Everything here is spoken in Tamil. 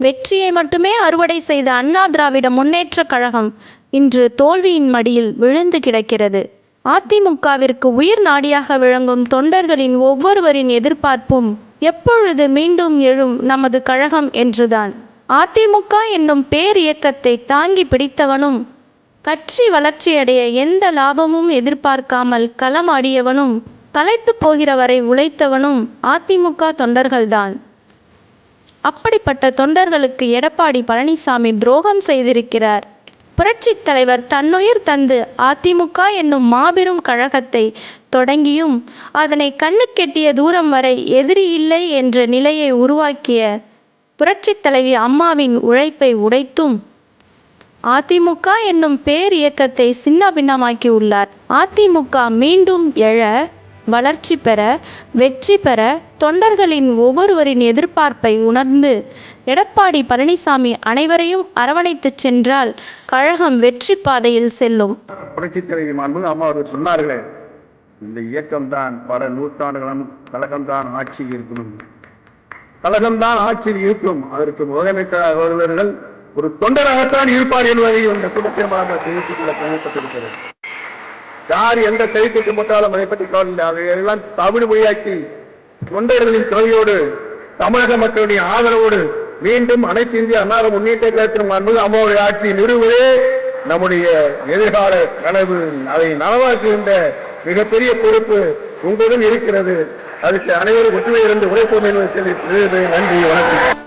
வெற்றியை மட்டுமே அறுவடை செய்த அண்ணா திராவிட முன்னேற்ற கழகம் இன்று தோல்வியின் மடியில் விழுந்து கிடக்கிறது. அதிமுகவிற்கு உயிர் நாடியாக விளங்கும் தொண்டர்களின் ஒவ்வொருவரின் எதிர்பார்ப்பும் எப்பொழுது மீண்டும் எழும் நமது கழகம் என்றுதான். அதிமுக என்னும் பேர் இயக்கத்தை தாங்கி பிடித்தவனும் கட்சி வளர்ச்சியடைய எந்த லாபமும் எதிர்பார்க்காமல் களமாடியவனும் களைத்து போகிற வரை உழைத்தவனும் அதிமுக தொண்டர்கள்தான். அப்படிப்பட்ட தொண்டர்களுக்கு எடப்பாடி பழனிசாமி துரோகம் செய்திருக்கிறார். புரட்சித் தலைவர் தன்னுயிர் தந்து அதிமுக என்னும் மாபெரும் கழகத்தை தொடங்கியும் அதனை கண்ணுக்கெட்டிய தூரம் வரை எதிரி இல்லை என்ற நிலையை உருவாக்கிய புரட்சித் தலைவி அம்மாவின் உழைப்பை உடைத்தும் அதிமுக என்னும் பேர் இயக்கத்தை சின்ன பின்னமாக்கியுள்ளார் அதிமுக மீண்டும் எழ வளர்ச்சி பெற வெற்றி பெற தொண்டர்களின் ஒவ்வொருவரின் எதிர்பார்ப்பை உணர்ந்து எடப்பாடி பழனிசாமி அனைவரையும் அரவணைத்து சென்றால் கழகம் வெற்றி பாதையில் செல்லும். புரட்சித் தலைவி மாண்பு அம்மா அவர்கள் சொன்னார்களே இந்த இயக்கம் தான் பல நூற்றாண்டுகளும் கழகம்தான் ஆட்சியில் இருக்கணும். கழகம்தான் ஆட்சியில் இருக்கும். அதற்கு முதலமைச்சராக வருவர்கள் ஒரு தொண்டராகத்தான் இருப்பார் என்பதை இந்த குடும்பமாக தெரிவித்துக் கொள்ள பயணப்பட்டிருக்கிறது யார் எந்த செய்திக்கு போட்டாலும் அதை பற்றி கவலை அதையெல்லாம் தமிழ் மொழியாக்கி தொண்டர்களின் துறையோடு தமிழக மக்களுடைய ஆதரவோடு மீண்டும் அனைத்து இந்திய அண்ணா முன்னேற்ற கழகத்தின் மாண்பு அம்மாவுடைய ஆட்சி நிறுவுவதே நம்முடைய எதிர்கால கனவு அதை நனவாக்குகின்ற மிகப்பெரிய பொறுப்பு உங்களுடன் இருக்கிறது. அதுக்கு அனைவரும் ஒற்றுமை இருந்து உழைப்போம் என்பதை நன்றி வணக்கம்.